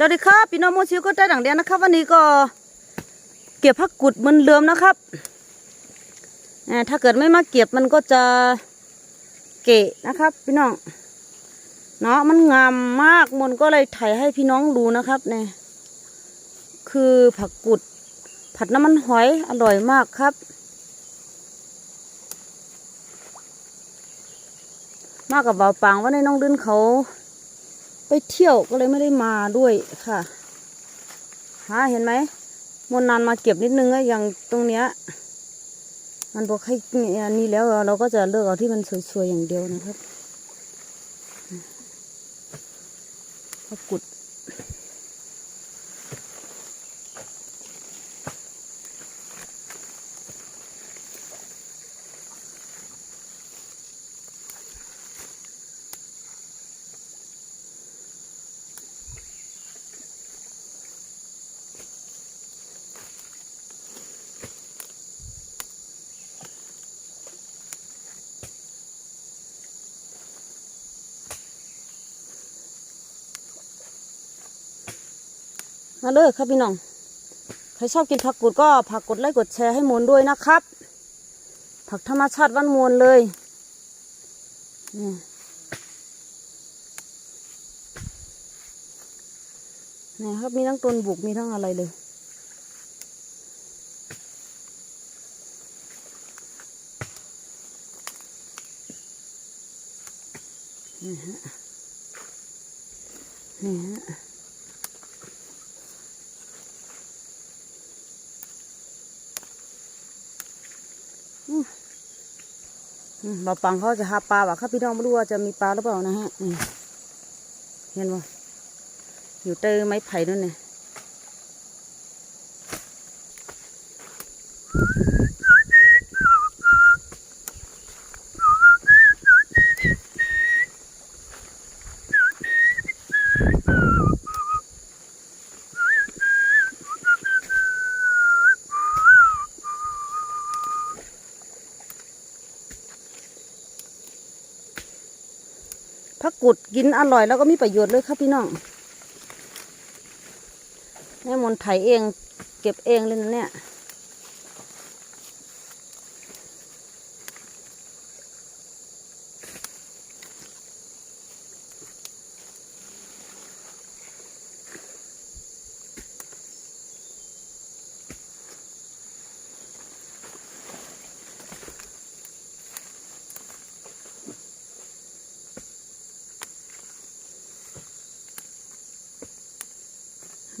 สวัสดีครับพี่น้องโมชิวก็ได้ดังเดียนนะครับ วันนี้ก็เก็บผักกุดมันเดิมนะครับอ่าถ้าเกิดไม่มาเก็บมันก็จะเกะนะครับ พี่น้องเนาะมันงามมากมนก็เลยถ่ายให้พี่น้องดูนะครับเนี่ยคือผักกุด ผัดน้ำมันหอยอร่อยมากครับ มากับเบาปางว่าในน้องดินเขา ไปเที่ยวก็เลยไม่ได้มาด้วยค่ะหาเห็นไหมมนนานมาเก็บนิดนึงอะอย่างตรงเนี้ย มันบอกให้อันนี้แล้วเราก็จะเลือกเอาที่มันสวยๆอย่างเดียวนะครับกุด มาเลยครับพี่น้อง ใครชอบกินผักกุดก็ผักกดไลค์กดแชร์ให้มวนด้วยนะครับ ผักธรรมชาติวันมวลเลยนี่นี่ครับมีทั้งต้นบุกมีทั้งอะไรเลยนี่ฮะนี่ฮะ เราปังเขาจะหาปลาว่ะครับพี่น้องไม่รู้ว่าจะมีปลาหรือเปล่านะฮะนี่เห็นบ่อยู่เตอไม้ไผ่นั่นเนี่ยผั กุดกินอร่อยแล้วก็มีประโยชน์เลยครับพี่น้องแม่มนไถเอง เก็บเองเลยนะเนี่ย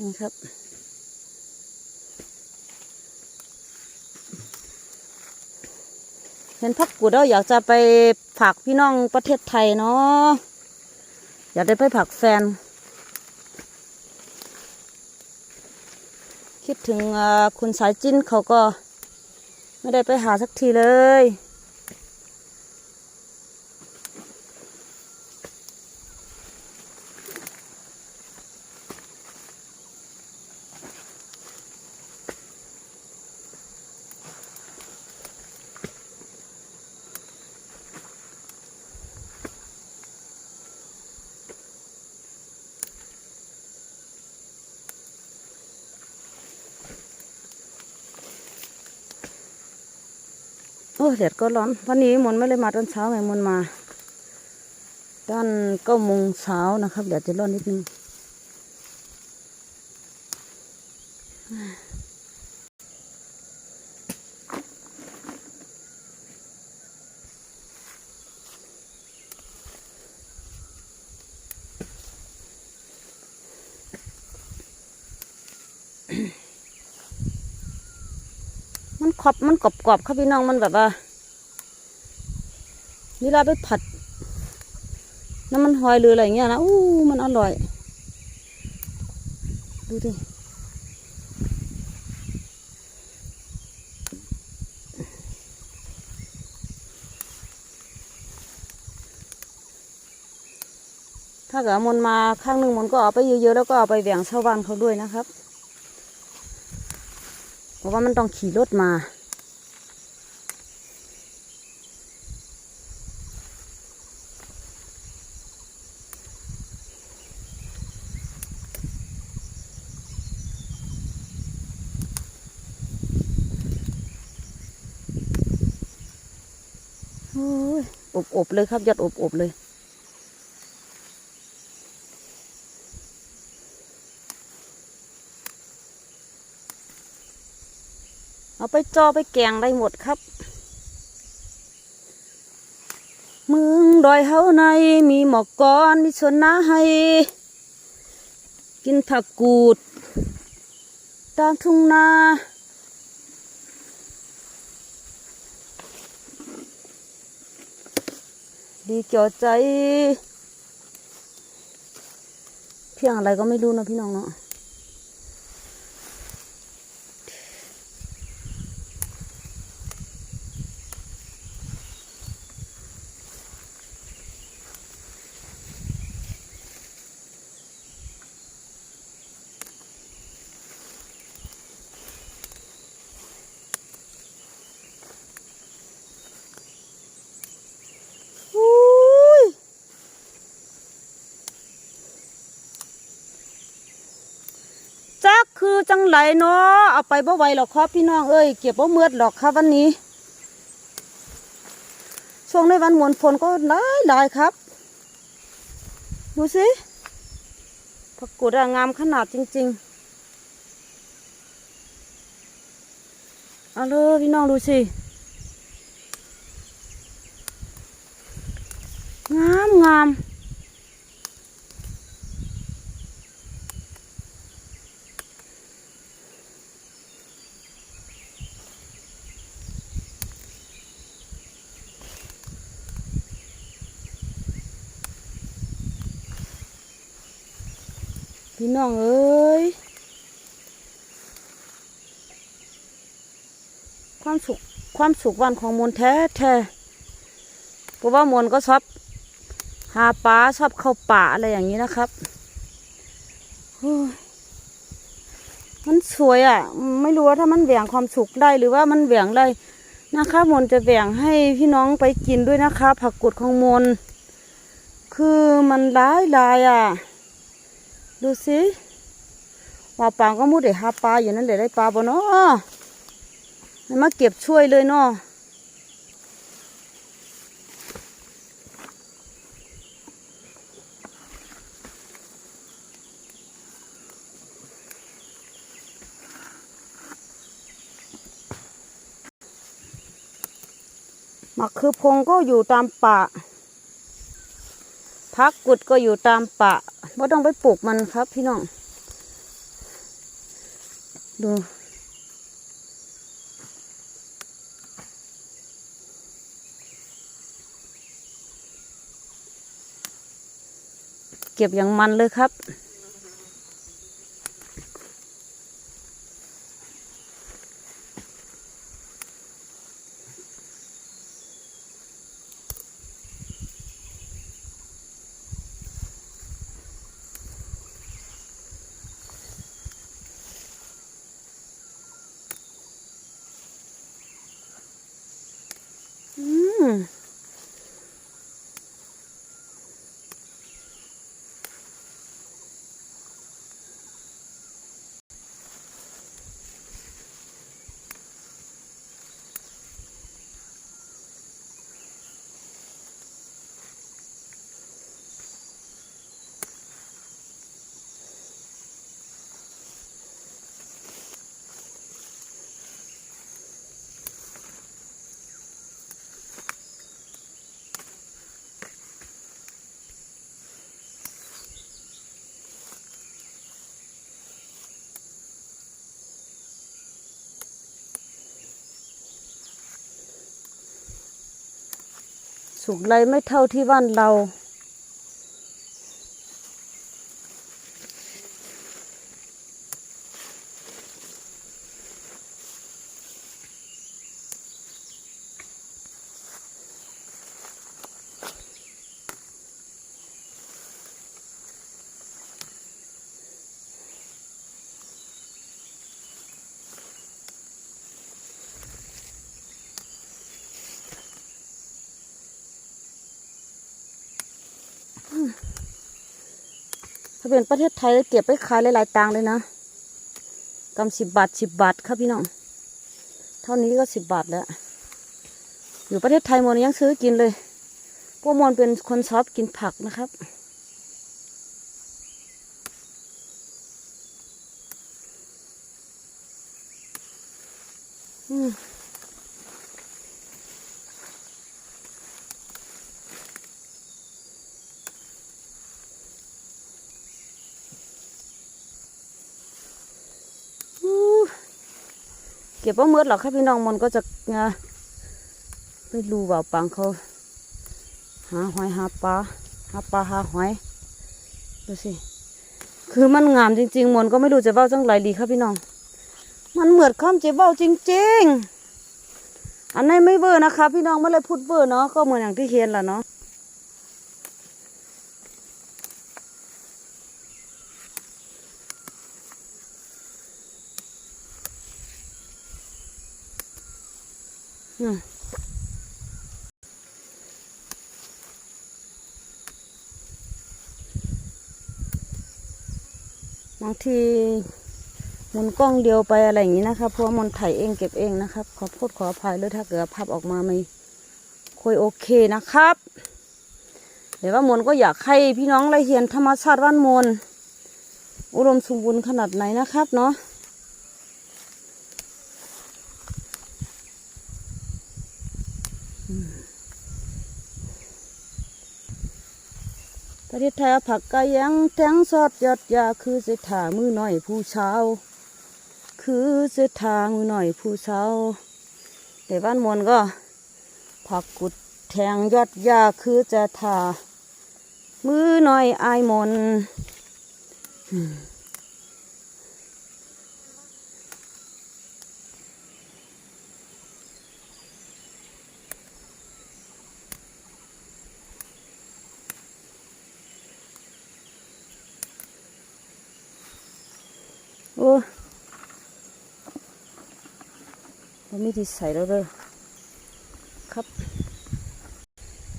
นี่ครับ เห็นพักกูดแล้วอยากจะไปฝากพี่น้องประเทศไทยเนาะอยากได้ไปผักแฟน คิดถึงคุณสายจิ้นเขาก็ ไม่ได้ไปหาสักทีเลย แดดก็ร้อน วันนี้มนไม่เลยมาตอนเช้าไงมนมาตอนเก้าโมงเช้านะครับแดดจะร้อนนิดนึงมันขอบมันกรอบๆครับพี่น้องมันแบบว่า เวลาไปผัด น้ำมันหอยหรืออะไรเงี้ยนะอู้มันอร่อย ดูดิถ้าเกิดเอามนมาข้างหนึ่งมนก็เอาไปเยอะๆแล้วก็เอาไปแบ่งชาวบ้านเขาด้วยนะครับ เพราะว่ามันต้องขี่รถมา อบๆเลยครับยอดอบๆเลย เอาไปจอไปแกงได้หมดครับ เมืองดอยเฮาในมีหมอกก้อนมีชนนาให้กินผักกูดตามทุ่งนา ดีเกี่ยวใจ เพียงอะไรก็ไม่รู้นะพี่น้องเนาะ อุ้ย จังไหลเนาะเอาไปบ่ไหวหรอกครับพี่น้องเอ้ยเก็บบ่เมือดหรอกครับวันนี้ ช่วงในวันมวนฝนก็หลายหลายครับ ดูสิผักกูดงามขนาดจริง ๆ เอาเลยพี่น้องดูสิงามงาม พี่น้องเอ้ย ความสุขความสุขวันของมนต์แท้แท้เพราะว่ามนต์ก็ชอบหาปลาชอบเข้าป่าอะไรอย่างนี้นะครับมันสวยอะ่ะ ไม่รู้ว่าถ้ามันแหว่งความสุขได้หรือว่ามันแหว่งได้นะคะมนจะแหว่งให้พี่น้องไปกินด้วยนะคะ ผักกุดของมน คือมันร้ายลายอะ ดูสิว่าปางก็มุดเดี๋ยวหาปลาอยู่นั่นเดี๋ยวได้ปลาบ่เนาะมาเก็บช่วยเลยเนาะมะคือพงก็อยู่ตามป่าพักกุดก็อยู่ตามป่า ว่าต้องไปปลูกมันครับพี่น้อง ดู เก็บอย่างมันเลยครับ อืม สุขไรไม่เท่าที่บ้านเรา ถ้าเป็นประเทศไทยเก็บไปขายหลายๆตังค์เลยนะกำสิบบาทสิบบาทครับพี่น้อง เท่านี้ก็สิบบาทแล้ว อยู่ประเทศไทยหมนยังซื้อกินเลยพวกมอนเป็นคนชอบกินผักนะครับ อืมอู้เก็บว่ามืดหรอกครับพี่น้องมันก็จะไปรูว่าปังเขาหาหอยหาปลาหาปลาหาหอยดูสิคือมันงามจริงๆมนก็ไม่รู้จะเบ้าจังไรดีครับพี่น้อง มันเหมือนข้ามเจ๊เบ้าจริง ๆ อันไหนไม่เบอร์นะคะ พี่น้องไม่เลยพูดเบอร์เนาะก็เหมือนอย่างที่เห็นแหละเนาะ บางทีมุนกล้องเดียวไปอะไรอย่างนี้นะครับเพราะมันถ่ายเองเก็บเองนะครับ ขอโทษขออภัยเลยถ้าเกิดภาพออกมาไม่ค่อยโอเคนะครับ เดี๋ยวว่ามนก็อยากให้พี่น้องได้เห็นธรรมชาติว่านมนอุดมสมบูรณ์ขนาดไหนนะครับเนาะ ประเทศไทยผักกะยังแทงสอดยอดยาคือเสถามือหน่อยผู้เช้า คือเสถามือหน่อยผู้เช้าแต่บ้านมนก็ผักกุดแทงยอดยาคือจะถามือหน่อยอายมนอื โอ้เรามีที่ใส่แล้วเด้อครับ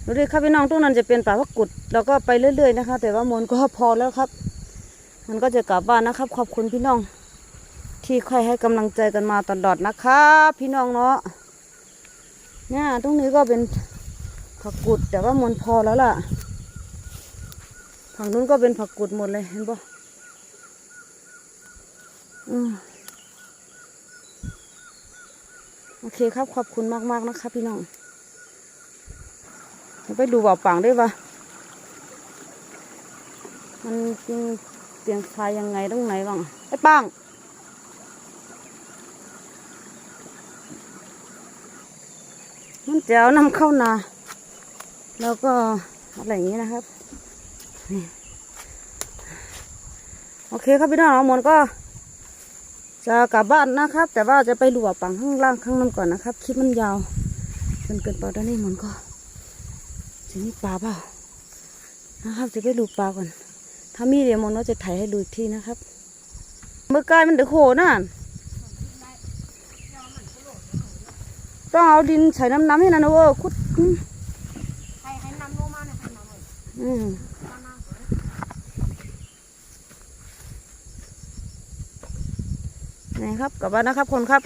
ดูดิครับพี่น้องตรงนั้นจะเป็นป่าพักกุดแล้วก็ไปเรื่อยๆนะคะ แต่ว่ามนก็พอแล้วครับ มันก็จะกลับบ้านนะครับ ขอบคุณพี่น้อง ที่คอยให้กำลังใจกันมาตลอดนะครับ พี่น้องเนาะเนี่ยตรงนี้ก็เป็นผักกุดแต่ว่ามนพอแล้วล่ะ ฝั่งนู้นก็เป็นผักกุดหมดเลยเห็นปะ โอเคครับขอบคุณมากๆนะครับพี่น้องไปดูบ่อปังได้ปะมันเปลี่ยนไฟยังไงตรงไหนบ้างไอ้ปังมันจะเอานำเข้านา แล้วก็อะไรอย่างนี้นะครับ โอเคครับพี่น้องเอาหมดก็ จะกลับบ้านนะครับ แต่ว่าจะไปดูบ่อปังข้างล่างข้างนั้นก่อนนะครับ คลิปมันยาวจนเกินไปตอนนี้หมันก็จะมีปลาเปล่านะครับ จะไปดูปลาก่อน ถ้ามีเดี๋ยวมอนก็จะถ่ายให้ดูอีกทีนะครับ เมื่อกายมันเดือดโหน่ะต้องเอาดินใส่น้ำน้ำให้นั่นนะเว้ยคุดอืมให้ให้นำลงมาเนี่ยให้นำเลยอืม มาน้ำก่อน นี่ครับกลับบ้านนะครับคนครับ